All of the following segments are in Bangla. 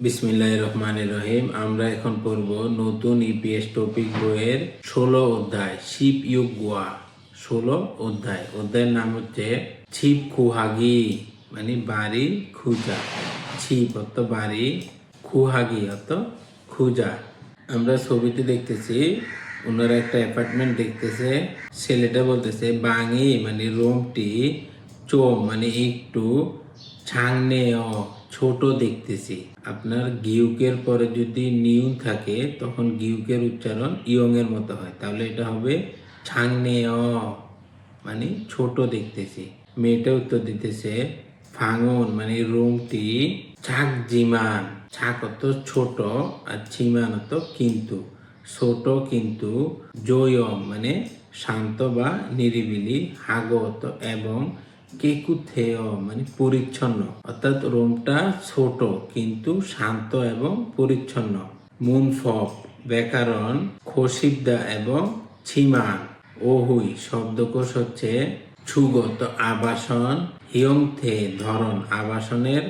বিসমিল্লাহ রহমান রহিম। আমরা এখন পড়ব নতুন ইপিএস টপিক বইয়ের ষোলো অধ্যায় শিপ ইউগ গোয়া। ষোলো অধ্যায়। অধ্যায়ের নাম হচ্ছে ছিপ খুহাগি মানে বাড়ি খুঁজা। ছিপ অর্থ বাড়ি খুহাগি অর্থ খুঁজা। আমরা ছবিতে দেখতেছি, ওনারা একটা অ্যাপার্টমেন্ট দেখতেছে, ছেলেটা বলতেছে, বাঙি মানে রুমটি চোম মানে একটু ছাংনে ছোট দেখতেছি। আপনার গিউকের পরে যদি নিউ থাকে, তখন গিউকের উচ্চারণ ইয়ং এর মতো হয়। তাহলে এটা হবে ছাংনে অ মানে ছোট দেখতেছি। মেয়েটা উত্তর দিতেছে, ফাঙন মানে রুমটি ছাক জিমান ছাক অত ছোট আর জিমান অত কিন্তু। ছোট কিন্তু জয়ম মানে শান্ত বা নিরিবিলি হাগত এবং কেকুথেয় মানে পরিচ্ছন্ন। অর্থাৎ রুমটা ছোট, কিন্তু শান্ত এবং পরিচ্ছন্ন। মুনফপ, ব্যাকরণ খসিবদা এবং ছিমান। ওহুই, শব্দকোষ হচ্ছে ছুগত আবাসন, হিয়ংথে ধরন, আবাসনের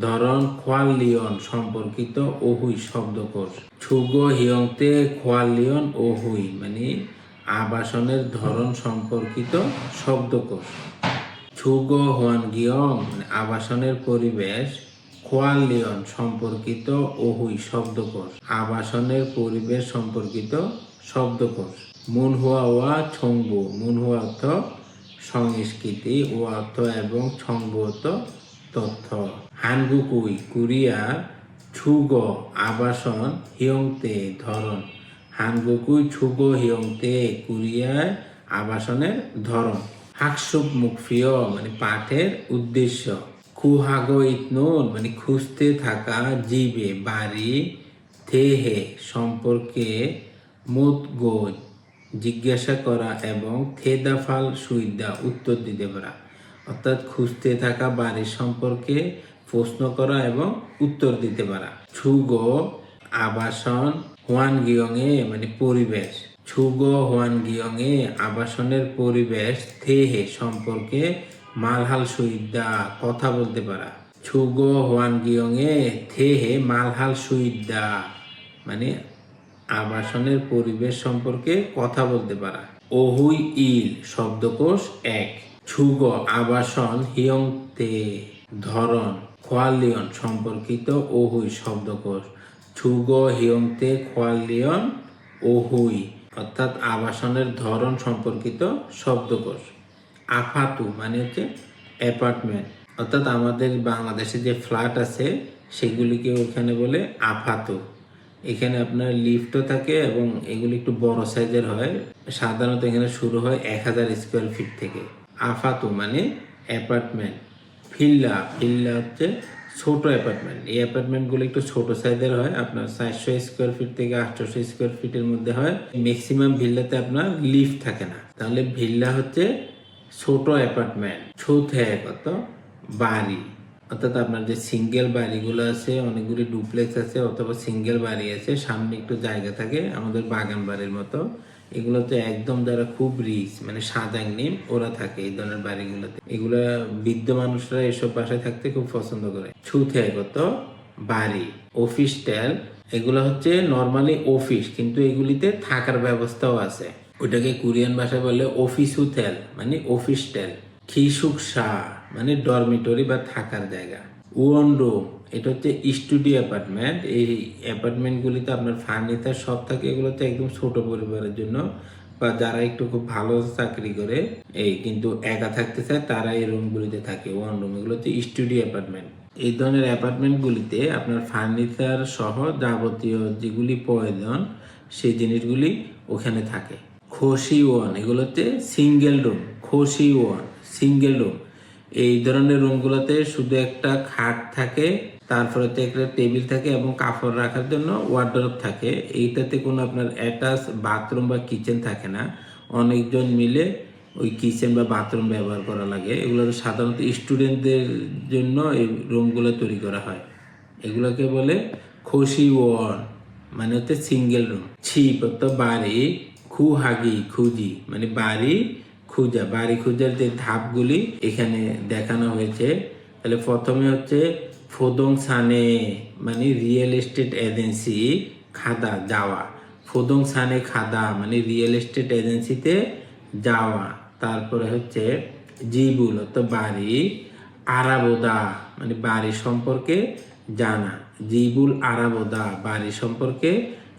ধরন খোয়ালিয়ন সম্পর্কিত ওহুই শব্দকোষ। ছুগ হিয়ংতে খোয়ালিয়ন ওহুই মানে আবাসনের ধরন সম্পর্কিত শব্দকোষ। ছুগ হোয়ান গিয়ং মানে আবাসনের পরিবেশ খোয়ালিয়ন সম্পর্কিত ওহুই শব্দকোষ। আবাসনের পরিবেশ সম্পর্কিত শব্দকোষ। মুনহুয়া ওয়া ছংবু। মুনহুয়া অর্থ সংস্কৃতি, ও অর্থ এবং ছংবু তথ্য। হানগুকুই, কোরিয়ার, ছুগ, আবাসন, হিয়ংতে, ধরন। হানগুকুই, ছুগ, হিয়ংতে, কোরিয়ার, আবাসনের ধরন। হাকসুপ মুখফিয় মানে পাঠের উদ্দেশ্য। কুহাগো ইতনুন মানে খুঁজতে থাকা জীবে, বাড়ি থেহে সম্পর্কে মুদগো জিজ্ঞাসা করা এবং থেদাফাল সুইদা উত্তর দিতে পারা। অর্থাৎ খুঁজতে থাকা বাড়ির সম্পর্কে প্রশ্ন করা এবং উত্তর দিতে পারা। ছুগো আবাসন, হোয়ান গিয়ংয়ে মানে পরিবেশ। ছুগো গিয়ংয়ে আবাসনের পরিবেশ থেহে সম্পর্কে মালহাল সুইদা কথা বলতে পারা। ছুগো গিয়ংয়ে থেহে মালহাল সুইদা মানে আবাসনের পরিবেশ সম্পর্কে কথা বলতে পারা। ওহুই ইল শব্দকোষ এক। ছুগ আবাসন হিয়ং তে ধরন খোয়ালিয়ন সম্পর্কিত ওহুই শব্দকোষ। ছুগ হিয়ংতে খোয়ালিয়ন ওহুই অর্থাৎ আবাসনের ধরন সম্পর্কিত শব্দকোষ। আফাতু মানে হচ্ছে অ্যাপার্টমেন্ট। অর্থাৎ আমাদের বাংলাদেশে যে ফ্ল্যাট আছে, সেগুলিকে ওখানে বলে আফাতু। এখানে আপনার লিফটও থাকে এবং এগুলি একটু বড় সাইজের হয়। সাধারণত এখানে শুরু হয় এক হাজার স্কোয়ার ফিট থেকে। আফাতু মানে অ্যাপার্টমেন্ট। ফিল্লা ফিল্লা হচ্ছে ছোট অ্যাপার্টমেন্ট এই অ্যাপার্টমেন্টগুলো একটু ছোট সাইজের হয়, আপনার চারশো স্কোয়ার ফিট থেকে আটশোশো স্কোয়ার ফিটের মধ্যে হয়। ম্যাক্সিমাম ভিল্লাতে আপনার লিফট থাকে না। তাহলে ভিল্লা হচ্ছে ছোট অ্যাপার্টমেন্ট হ্যাঁ কত? বাড়ি। অর্থাৎ আপনার যে সিঙ্গেল বাড়িগুলো আছে, অনেকগুলি ডুপ্লেক্স আছে, অথবা সিঙ্গেল বাড়ি আছে, সামনে একটু জায়গা থাকে, আমাদের বাগান বাড়ির মতো। এগুলো তো একদম যারা খুব রিচ মানে সাজাং নিম ওরা থাকে এই ধরনের বাড়িগুলোতে। এগুলা বৃদ্ধ মানুষরা এসব বাসায় থাকতে খুব পছন্দ করে। ছুথে বাড়ি অফিস টেল এগুলো হচ্ছে নর্মালি অফিস কিন্তু এগুলিতে থাকার ব্যবস্থাও আছে। ওটাকে কোরিয়ান ভাষায় বলে অফিস হোটেল মানে অফিস টেল খিসুকসা মানে ডরমিটরি বা থাকার জায়গা। উয়ন রুম এটা হচ্ছে স্টুডিও অ্যাপার্টমেন্ট এই অ্যাপার্টমেন্টগুলিতে আপনার ফার্নিচার সব থাকে, এগুলো তো একদম ছোট পরিবারের জন্য বা যারা একটু খুব ভালো চাকরি করে, এই কিন্তু একা থাকতে চায়, তারা এই রুমগুলিতে থাকে। ওয়ান রুম এগুলো হচ্ছে স্টুডিও অ্যাপার্টমেন্ট এই ধরনের অ্যাপার্টমেন্টগুলিতে আপনার ফার্নিচার সহ যাবতীয় যেগুলি প্রয়োজন, সেই জিনিসগুলি ওখানে থাকে। খসি ওয়ান এগুলো হচ্ছে সিঙ্গেল রুম খসি ওয়ান সিঙ্গেল রুম এই ধরনের রুমগুলোতে শুধু একটা খাট থাকে তারপরে হচ্ছে একটা টেবিল থাকে এবং কাপড় রাখার জন্য ওয়ার্ডরোব থাকে। এইটাতে কোনো আপনার অ্যাটাচ বাথরুম বা কিচেন থাকে না। অনেকজন মিলে ওই কিচেন বা বাথরুম ব্যবহার করা লাগে। এগুলো তো সাধারণত স্টুডেন্টদের জন্য এই রুমগুলো তৈরি করা হয়। এগুলোকে বলে খসি ওয়ান মানে হচ্ছে সিঙ্গেল রুম ছিপ অর্থ বাড়ি খুহাগি, খুঁজি মানে বাড়ি খুঁজা। বাড়ি খুঁজার যে ধাপগুলি এখানে দেখানো হয়েছে। তাহলে প্রথমে হচ্ছে ফোদং সানে মানে রিয়েল এস্টেট এজেন্সি খাদা, যাওয়া। ফোদং সানে খাদা মানে রিয়েল এস্টেট এজেন্সিতে যাওয়া। তারপরে হচ্ছে জিবুল তো বাড়ি। আরাবোদা মানে বাড়ি সম্পর্কে জানা। জিবুল, আরাবোদা, বাড়ি সম্পর্কে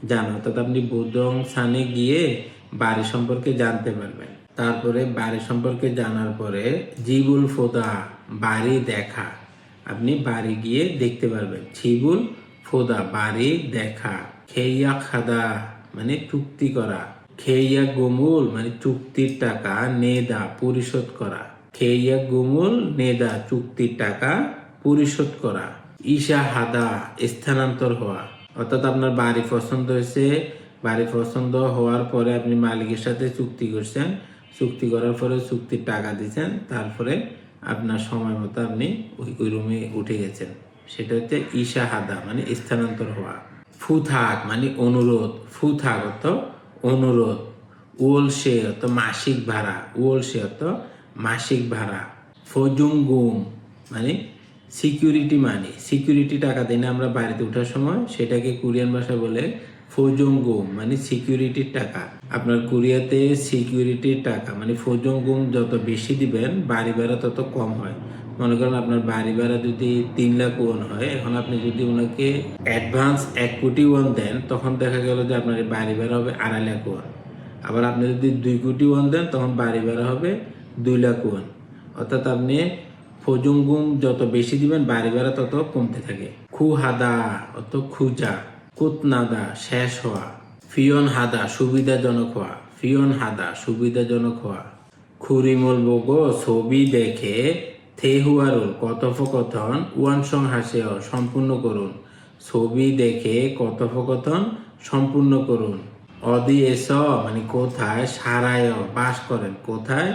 জানা। অর্থাৎ আপনি বোদং সানে গিয়ে বাড়ি সম্পর্কে জানতে পারবেন। তারপরে বাড়ি সম্পর্কে জানার পরে জিবুল, ফোদা, বাড়ি দেখা। আপনি বাড়ি গিয়ে দেখতে পারবেন। ছিবুল, ফোদা, বাড়ি দেখা। খেইয়া খাদা মানে চুক্তি করা। খেইয়া গোমুল মানে চুক্তির টাকা, নেদা, পরিশোধ করা। খেইয়া গোমুল, নেদা, চুক্তির টাকা, পরিশোধ করা। ঈশা হাদা, স্থানান্তর হওয়া। অর্থাৎ আপনার বাড়ি পছন্দ হয়েছে। বাড়ি পছন্দ হওয়ার পরে আপনি মালিকের সাথে চুক্তি করছেন। চুক্তি করার পরে চুক্তির টাকা দিচ্ছেন। তারপরে আপনার সময় মতো আপনি ওই ওই রুমে উঠে গেছেন। সেটা হচ্ছে ঈশা হাদা মানে স্থানান্তর হওয়া। ফুথাক মানে অনুরোধ। ফুথাক অর্থ অনুরোধ। ওল সে অর্থ মাসিক ভাড়া। ওল সে অর্থ মাসিক ভাড়া। ফজুঙ্গুম মানে সিকিউরিটি মানি সিকিউরিটি টাকা দিনে আমরা বাড়িতে ওঠার সময়, সেটাকে কোরিয়ান ভাষা বলে ফজঙ্গুম মানে সিকিউরিটির টাকা। আপনার কোরিয়াতে সিকিউরিটির টাকা মানে ফজঙ্গুম যত বেশি দিবেন, বাড়ি ভাড়া তত কম হয়। মনে করেন আপনার বাড়ি ভাড়া যদি তিন লাখ ওয়ান হয়, এখন আপনি যদি ওনাকে অ্যাডভান্স এক কোটি ওয়ান দেন, তখন দেখা গেল যে আপনার বাড়ি ভাড়া হবে আড়াই লাখ ওয়ান আবার আপনি যদি দুই কোটি ওয়ান দেন, তখন বাড়ি ভাড়া হবে দুই লাখ ওয়ান অর্থাৎ আপনি ফজুঙ্গুম যত বেশি দিবেন, বাড়ি ভাড়া তত কমতে থাকে। খু হাদা অত খুজা। কুতনাদা শেষ হওয়া, ফিয়ন হাদা সুবিধাজনক হওয়া, ফিয়ন হাদা সুবিধাজনক হওয়া। খুরিমল বগো ছবি দেখে থেহুয়ারুল কথোপকথন ওয়ানসং হাসেও সম্পূর্ণ করুন। ছবি দেখে কথোপকথন সম্পূর্ণ করুন। অদি এস মানে কোথায় সারায় বাস করেন, কোথায়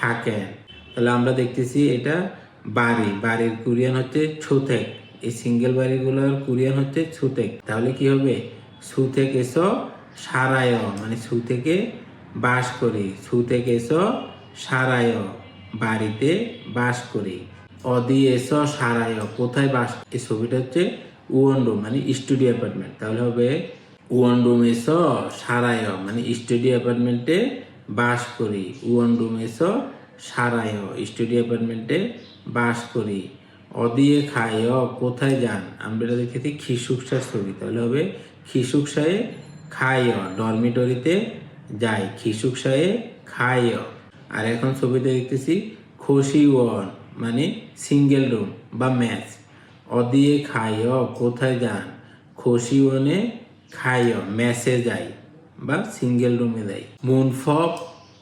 থাকেন? তাহলে আমরা দেখতেছি এটা বাড়ি। বাড়ির কুরিয়ান হচ্ছে ছুথেক এই সিঙ্গেল বাড়িগুলোর কুরিয়ান হচ্ছে সুতেক। তাহলে কি হবে? সু থেকে এসো সারায় মানে সু থেকে বাস করি। সু থেকে এসো সারায় বাড়িতে বাস করি। অদি এসো সারায় কোথায় বাস এই ছবিটা হচ্ছে ওয়ান রুম মানে স্টুডিও অ্যাপার্টমেন্ট। তাহলে হবে ওয়ান রুম এসো সারায় মানে স্টুডিও অ্যাপার্টমেন্টে বাস করি। ওয়ান রুম এসো সারায় স্টুডিও অ্যাপার্টমেন্টে বাস করি। অদিয়ে খায়, অ, কোথায় যান? আমরা দেখেছি খিসুকসার ছবি তাহলে হবে খিসুকসায়ে খায় ডরমিটরিতে যায়। খিসুকসায়ে খায় আর এখন ছবিতে দেখতেছি খসি ওয়ান মানে সিঙ্গেল রুম বা ম্যাচ। অদিয়ে খায়, অ, কোথায় যান? খসি ওয়ানে খায় ম্যাচে যাই বা সিঙ্গেল রুমে যাই মুনফব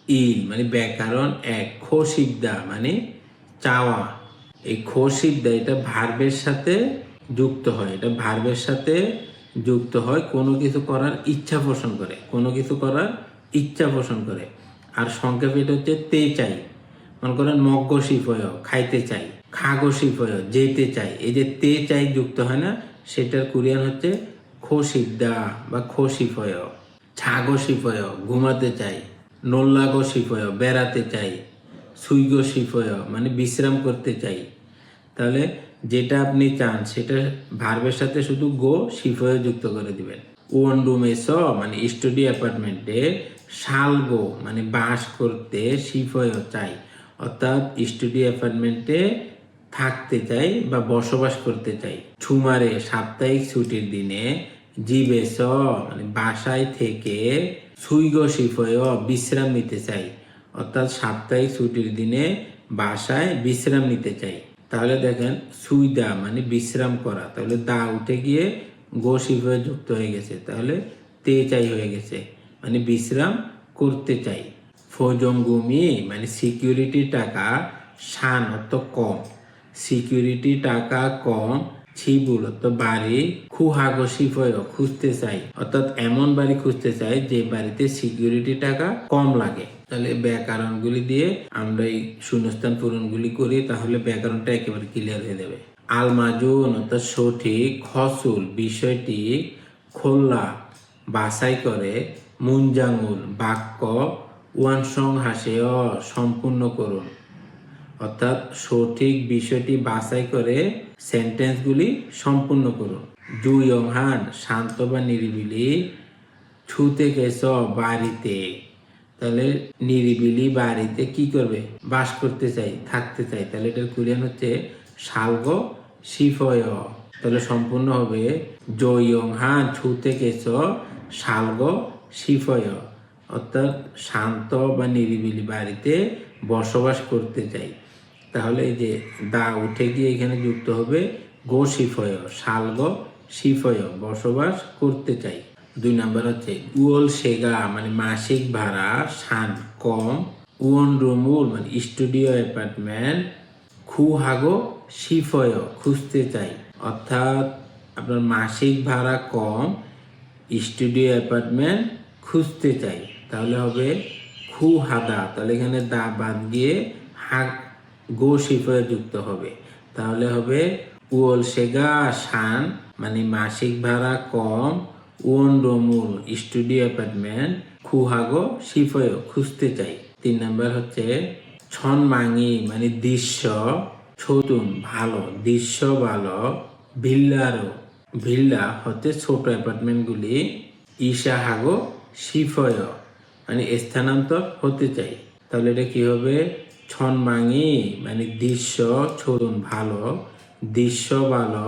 ইল মানে ব্যাকরণ এক খসিবদা মানে চাওয়া। এই খসিবদা এটা ভার্বের সাথে যুক্ত হয়। এটা ভার্বের সাথে যুক্ত হয়, কোনো কিছু করার ইচ্ছা পোষণ করে, কোনো কিছু করার ইচ্ছা পোষণ করে। আর সংক্ষেপে এটা হচ্ছে তে চাই। মনে করেন মগ্গ শিফয় খাইতে চাই খাগ শিফয় যেতে চাই। এই যে তে চাই যুক্ত হয় না, সেটার কোরিয়ান হচ্ছে খসিবদা বা খসিফয় ছাগো শিফয় ঘুমাতে চাই নল্লাগো শিফয় বেড়াতে চাই সুইগ শিফয় মানে বিশ্রাম করতে চাই। তাহলে যেটা আপনি চান সেটা ভার্বের সাথে শুধু গো শিফয় যুক্ত করে দিবেন। ওয়ান রুমে স মানে স্টুডিও অ্যাপার্টমেন্টে শাল গো মানে বাস করতে শিফয় চাই। অর্থাৎ স্টুডিও অ্যাপার্টমেন্টে থাকতে চাই বা বসবাস করতে চাই। ছুমারে সাপ্তাহিক ছুটির দিনে জিবে স মানে বাসায় থেকে সুইগ শিফয় বিশ্রাম নিতে চাই। অর্থাৎ সাপ্তাহিক ছুটির দিনে বাসায় বিশ্রাম নিতে চাই। তাহলে দেখেন সুইদা মানে বিশ্রাম করা। তাহলে দা উঠে গিয়ে গো শিফয়ে যুক্ত হয়ে গেছে। তাহলে তে চাই হয়ে গেছে। মানে বিশ্রাম করতে চাই। ফজঙ্গুমি মানে সিকিউরিটি টাকা সান অত কম। সিকিউরিটি টাকা কম, ছিবুল অত বাড়ি খুহাগো শিফয় খুঁজতে চাই। অর্থাৎ এমন বাড়ি খুঁজতে চাই যে বাড়িতে সিকিউরিটি টাকা কম লাগে। তাহলে ব্যাকরণগুলি দিয়ে আমরা এই শূন্যস্থান পূরণগুলি করি, তাহলে ব্যাকরণটা একেবারে ক্লিয়ার হয়ে যাবে। আল আলমাজুন অর্থাৎ সঠিক খসুল বিষয়টি খোল্লা বাছাই করে মুঞ্জাঙ্গুল বাক্য ওয়ানসং হাসেয় সম্পূর্ণ করুন। অর্থাৎ সঠিক বিষয়টি বাছাই করে সেন্টেন্সগুলি সম্পূর্ণ করুন। জুয়ং হান শান্ত বা নিরিবিলি, ছুতে গেছ বাড়িতে। তাহলে নিরিবিলি বাড়িতে কি করবে? বাস করতে চাই, থাকতে চাই। তাহলে এটার কোরিয়ান হচ্ছে শালগ শিফয়। তাহলে সম্পূর্ণ হবে জয়ং হান ছুতে গেছ শালগ শিফয়। অর্থাৎ শান্ত বা নিরিবিলি বাড়িতে বসবাস করতে চাই। তাহলে এই যে দা উঠে গিয়ে এখানে যুক্ত হবে গো শিফয়, শালগ শিফয় বসবাস করতে চাই। দুই নাম্বার হচ্ছে, উল সেগা মানে মাসিক ভাড়া, সান কম উন রুমুল মানে স্টুডিও অ্যাপার্টমেন্ট, খু হাগো, শিফয়, খুঁজতে চাই। অর্থাৎ আপনার মাসিক ভাড়া কম, স্টুডিও অ্যাপার্টমেন্ট, খুঁজতে চাই। তাহলে হবে খু হাদা। তাহলে এখানে দা বাদ গিয়ে হাক গো, শিফয়ে যুক্ত হবে। তাহলে হবে উল সেগা, সান মানে মাসিক ভাড়া কম উন রমুল স্টুডিও অ্যাপার্টমেন্ট খুহাগো শিফয় খুঁজতে চাই। তিন নাম্বার হচ্ছে, ছন মাঙি মানে দৃশ্য, ছতুন, ভালো, দৃশ্য ভালো ভিল্লারও ভিল্লা হতে ছোট অ্যাপার্টমেন্টগুলি ইশাহাগো শিফয় মানে স্থানান্তর হতে চাই। তাহলে এটা কি হবে? ছন মাঙি মানে দৃশ্য, ছতুন, ভালো, দৃশ্য ভালো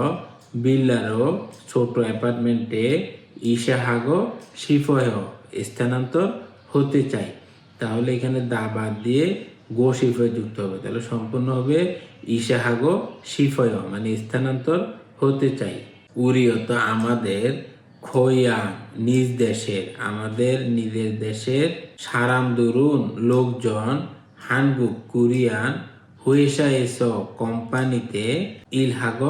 বিল্লারও ছোট অ্যাপার্টমেন্টে ইশাহাগো শিফয় স্থানান্তর হতে চাই তাহলে এখানে দা বাদ দিয়ে গো শিফয় যুক্ত হবে। তাহলে সম্পূর্ণ হবে ইশাহাগো শিফয় মানে স্থানান্তর হতে চাই উরিয়ত আমাদের খৈয়া নিজ দেশের, আমাদের নিজের দেশের সারাম দরুন লোকজন হানগুক, কোরিয়ান হুয়েসা এস কোম্পানিতে ইলহাগ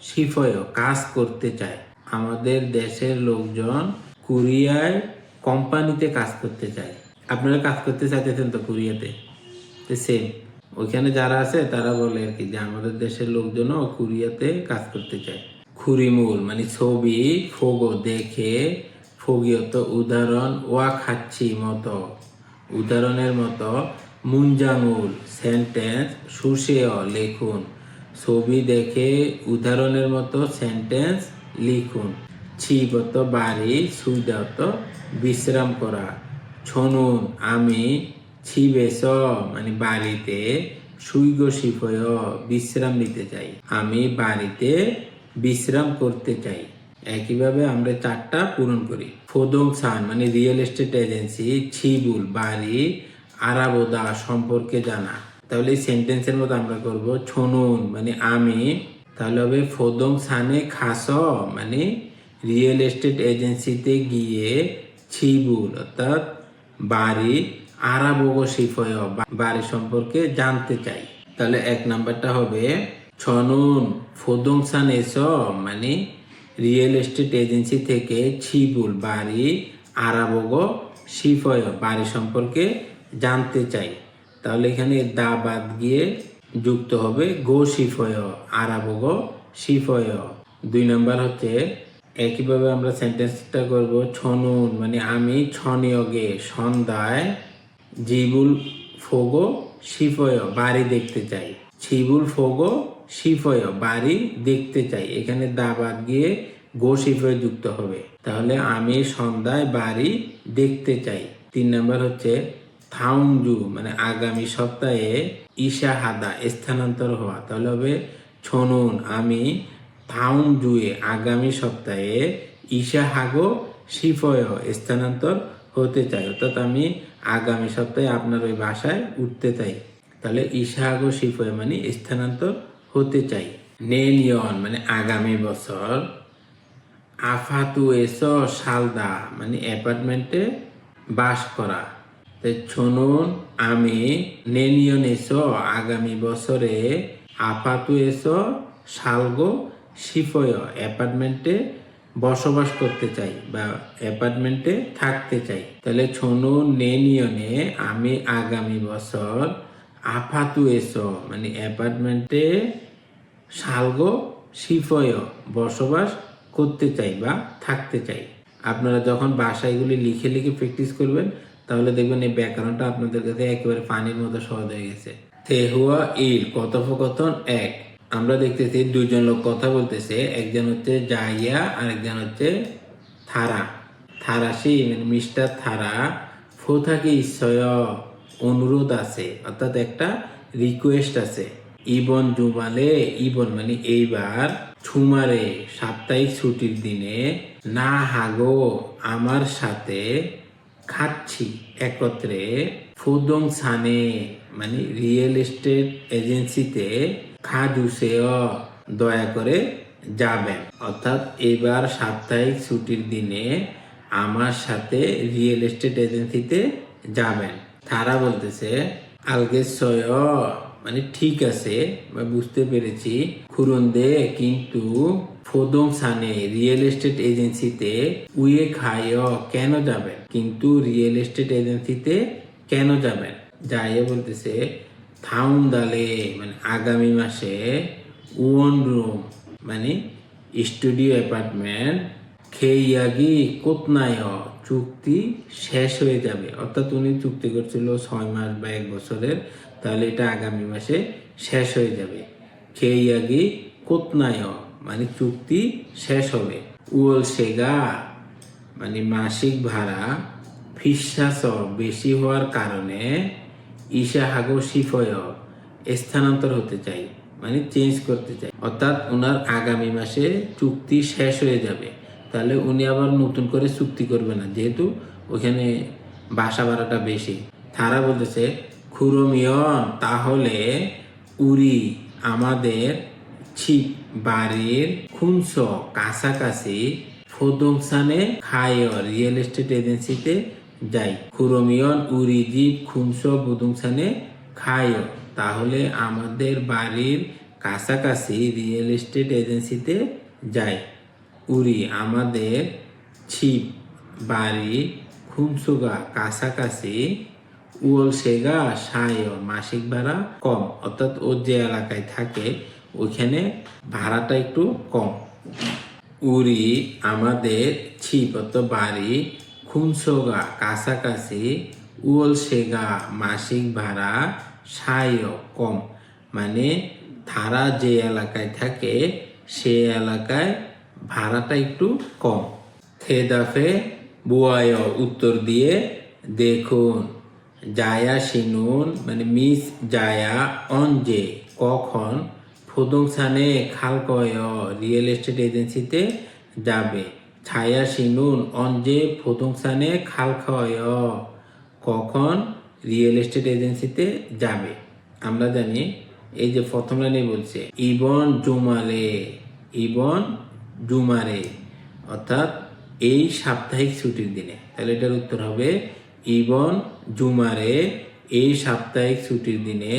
শিফয় কাজ করতে চায়। আমাদের দেশের লোকজন কোরিয়ায় কোম্পানিতে কাজ করতে চায়। আপনারা কাজ করতে চাইতেছেন তো কোরিয়াতে? তো সেম ওইখানে যারা আছে, তারা বলে আর কি যে আমাদের দেশের লোকজনও কোরিয়াতে কাজ করতে চায়। খুরিমুল মানে ছবি, ফোগো দেখে ফগিয়ত উদাহরণ ওয়া খাচ্ছি মতো। উদাহরণের মতো মুঞ্জামুল সেন্টেন্স সুশেয় লেখুন। ছবি দেখে উদাহরণের মতো সেন্টেন্স লিখুন। ছিবত বাড়ি সুইদাত বিশ্রাম করা। ছনুন আমি ছিবেশ মানে বাড়িতে সুইগ শিফয় বিশ্রাম নিতে চাই। আমি বাড়িতে বিশ্রাম করতে চাই। একইভাবে আমরা চারটা পূরণ করি। ফোদং সান মানে রিয়েল এস্টেট এজেন্সি ছিবুল বাড়ি, আরাবোদা সম্পর্কে জানা। তাহলে এই সেন্টেন্সের মতো আমরা করব ছনুন মানে আমি তাহলে হবে ফোদং সানে খাস মানে রিয়েল এস্টেট এজেন্সিতে গিয়ে ছিবুল, অর্থাৎ বাড়ি আরাবোগ শিফয় বাড়ি সম্পর্কে জানতে চাই। তাহলে এক নাম্বারটা হবে ছনুন ফোদংসান এস মানে রিয়েল এস্টেট এজেন্সি থেকে ছিবুল, বাড়ি আরাবোগ শিফয় বাড়ি সম্পর্কে জানতে চাই। তাহলে এখানে দা বাদ গিয়ে যুক্ত হবে গো শিফয়, আরাবোগ শিফয়। দুই নাম্বার হচ্ছে, একইভাবে আমরা সেন্টেন্সটা করব ছনুন মানে আমি ছনিয়গে, সন্ধ্যায় জিবুল ফোগো শিফয়, বাড়ি দেখতে চাই। ছিবুল ফোগো শিফয়, বাড়ি দেখতে চাই। এখানে দা বাদ গিয়ে গো শিফয় যুক্ত হবে। তাহলে আমি সন্ধ্যায় বাড়ি দেখতে চাই। তিন নাম্বার হচ্ছে থাউংজু মানে আগামী সপ্তাহে ঈশা হাদা স্থানান্তর হওয়া। তাহলে হবে ছনুন আমি থাউংজুয়ে আগামী সপ্তাহে ঈশা হাগো শিফয় স্থানান্তর হতে চাই। অর্থাৎ আমি আগামী সপ্তাহে আপনার ওই বাসায় উঠতে চাই। তাহলে ঈশাহাগো শিফয় মানে স্থানান্তর হতে চাই। নেনিয়ন মানে আগামী বছর। আফাতু এসো সালদা মানে অ্যাপার্টমেন্টে বাস করা। শুনুন, আমি নেনিয়ন এসো আগামী বছরে আপাতু এসো সালগো শিফয় অ্যাপার্টমেন্টে বসবাস করতে চাই বা অ্যাপার্টমেন্টে থাকতে চাই। তাহলে ছনু নেনিয়নে আমি আগামী বছর আপাতু এসো মানে অ্যাপার্টমেন্টে সালগো শিফয় বসবাস করতে চাই বা থাকতে চাই। আপনারা যখন বাসায়গুলি লিখে লিখে প্র্যাকটিস করবেন তাহলে দেখবেন এই ব্যাকরণটা আপনাদের কাছে একেবারে পানির মতো সহজ হয়ে গেছে। তেহুয়া, ইল, কথোপকথন, এক। আমরা দেখতেছি দুইজন লোক কথা বলতেছে, একজন হচ্ছে জাইয়া আর একজন হচ্ছে থারা। থারাসি মানে মিস্টার থারা। ফোথাকি ইচ্ছয় অনুরোধ আছে, অর্থাৎ একটা রিকোয়েস্ট আছে। ইবন জুমালে, ইবন মানে এইবার ছুমারে সাপ্তাহিক ছুটির দিনে, না হাগো, আমার সাথে খাচ্ছি একত্রে ফুদং সানে মানে রিয়েল এস্টেট এজেন্সিতে খাজুসেও দয়া করে যাবেন। অর্থাৎ এবার সাপ্তাহিক ছুটির দিনে আমার সাথে রিয়েল এস্টেট এজেন্সিতে যাবেন। তারা বলতেছে আলগে সয় মানে ঠিক আছে বুঝতে পেরেছি। খুরন্দে কিন্তু ফোদং সানে রিয়েল এস্টেট এজেন্সিতে উয়ে খায় কেন যাবেন? কিন্তু রিয়েল এস্টেট এজেন্সিতে কেন যাবেন? যাইয়ে বলতেছে থাউন দালে মানে আগামী মাসে ওয়ান রুম মানে স্টুডিও অ্যাপার্টমেন্ট খেয়াগি কোতনায় চুক্তি শেষ হয়ে যাবে। অর্থাৎ উনি চুক্তি করছিল ছয় মাস বা এক বছরের। তাহলে এটা আগামী মাসে শেষ হয়ে যাবে। খেয়াগি কোতনায় মানে চুক্তি শেষ হবে। উল সেগা মানে মাসিক ভাড়া ফিসাস বেশি হওয়ার কারণে ঈশা হাগো শিফয় স্থানান্তর হতে চাই মানে চেঞ্জ করতে চাই। অর্থাৎ ওনার আগামী মাসে চুক্তি শেষ হয়ে যাবে। তাহলে উনি আবার নতুন করে চুক্তি করবে না, যেহেতু ওখানে বাসা ভাড়াটা বেশি। তারা বলতেছে খুরমিয়ন তাহলে উরি আমাদের ছিপ বাড়ির খুনস কাছাকাছি ফোদংসানে খায় রিয়েল এস্টেট এজেন্সিতে যাই। খুরমিয়ন উরিজিব খুনস বুদংসানে খায় তাহলে আমাদের বাড়ির কাছাকাছি রিয়েল এস্টেট এজেন্সিতে যাই। উরি আমাদের ছিপ বাড়ি খুনসুগা কাছাকাছি উল সেগা সায় মাসিক ভাড়া কম। অর্থাৎ ও যে এলাকায় থাকে, ওইখানে ভাড়াটা একটু কম। উরি আমাদের ছিপ অর্থাৎ বাড়ি, খুনসোগা কাছাকাছি, উল সেগা, মাসিক ভাড়া সায় কম। মানে তারা যে এলাকায় থাকে, সে এলাকায় ভাড়াটা একটু কম। খেদাফে বুয়ায় উত্তর দিয়ে, দেখুন জায়া সিনুন মানে মিস জায়া অনজে কখন? ফোদংসানে খালকয় রিয়েল এস্টেট এজেন্সিতে যাবে। ছায়া সিনুন অনজে ফোদংসানে খালকয় কখন? রিয়েল এস্টেট এজেন্সিতে যাবে। আমরা জানি, এই যে প্রথম লাইনে বলছে, ইবন জুমালে, ইবন জুমারে অর্থাৎ এই সাপ্তাহিক ছুটির দিনে। তাহলে এটার উত্তর হবে ইবন জুমারে এই সাপ্তাহিক ছুটির দিনে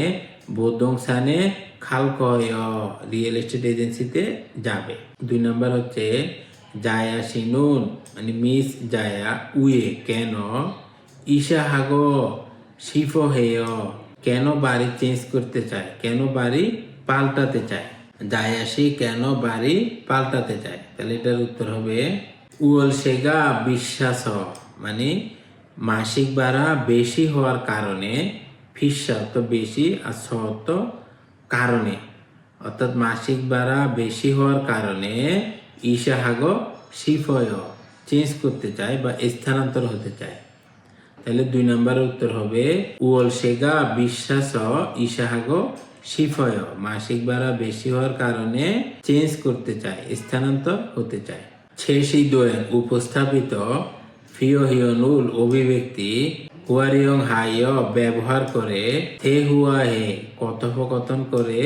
বোদংসানে খালকয় রিয়েল এস্টেট এজেন্সিতে যাবে। দুই নম্বর হচ্ছে জায়া সিনুন মানে মিস জায়া উয়ে, কেন? ইশাহাগ শিফ হেয়, কেন বাড়ি চেঞ্জ করতে চায়? কেন বাড়ি পাল্টাতে চায়? জায়াসি কেন বাড়ি পাল্টাতে চায়? তাহলে এটার উত্তর হবে উল সেগা বিশ্বাস মানে মাসিক ভাড়া বেশি হওয়ার কারণে ফিসা তো বেশি আর সত কারণে। অর্থাৎ মাসিক ভাড়া বেশি হওয়ার কারণে ইশাহাগ শিফয় চেঞ্জ করতে চায় বা স্থানান্তর হতে চায়। তাহলে দুই নম্বরের উত্তর হবে, উল সেগা বিশ্বাস ইশাহাগ শিফয় মাসিক ভাড়া বেশি হওয়ার কারণে চেঞ্জ করতে চায়, স্থানান্তর হতে চায়। ছেসি দোয়েন উপস্থাপিত ফিওহিয়নুল অভিব্যক্তি হুয়ারিয়ং হাইয় ব্যবহার করে থে হুয়া হে, কথোপকথন করে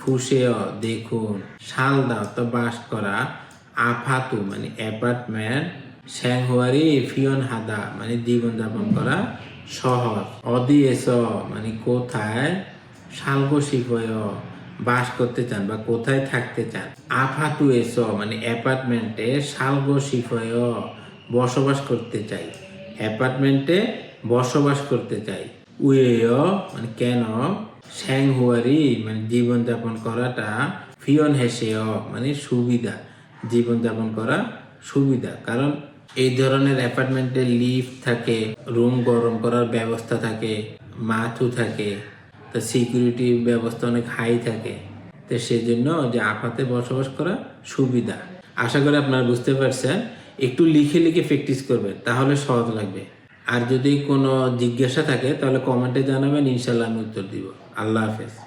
ফুসেয়, দেখুন সালদা তো বাস করা আফাতু মানে অ্যাপার্টমেন্ট, স্যাংহুয়ারি ফিয়ন হাদা মানে জীবনযাপন করা সহজ অদিয়েস মানে কোথায় সালগো শিফয় বাস করতে চান বা কোথায় থাকতে চান, আফাতু এস মানে অ্যাপার্টমেন্টে সালগো শিফয় বসবাস করতে চাই। অ্যাপার্টমেন্টে বসবাস করতে চাই। উয়েয় মানে কেন? স্যাংহুয়ারি মানে জীবনযাপন করাটা ফিয়ন হেসেয় মানে সুবিধা। জীবনযাপন করা সুবিধা। কারণ এই ধরনের অ্যাপার্টমেন্টে লিফট থাকে রুম গরম করার ব্যবস্থা থাকে, মাথু থাকে, তো সিকিউরিটি ব্যবস্থা অনেক হাই থাকে। তো সেই জন্য যে আপাতে বসবাস করা সুবিধা। আশা করি আপনারা বুঝতে পারছেন। একটু লিখে লিখে প্র্যাকটিস করবেন তাহলে সহজ লাগবে। আর যদি কোনো জিজ্ঞাসা থাকে, তাহলে কমেন্টে জানাবেন ইনশাল্লাহ আমি উত্তর দিব। আল্লাহ হাফেজ।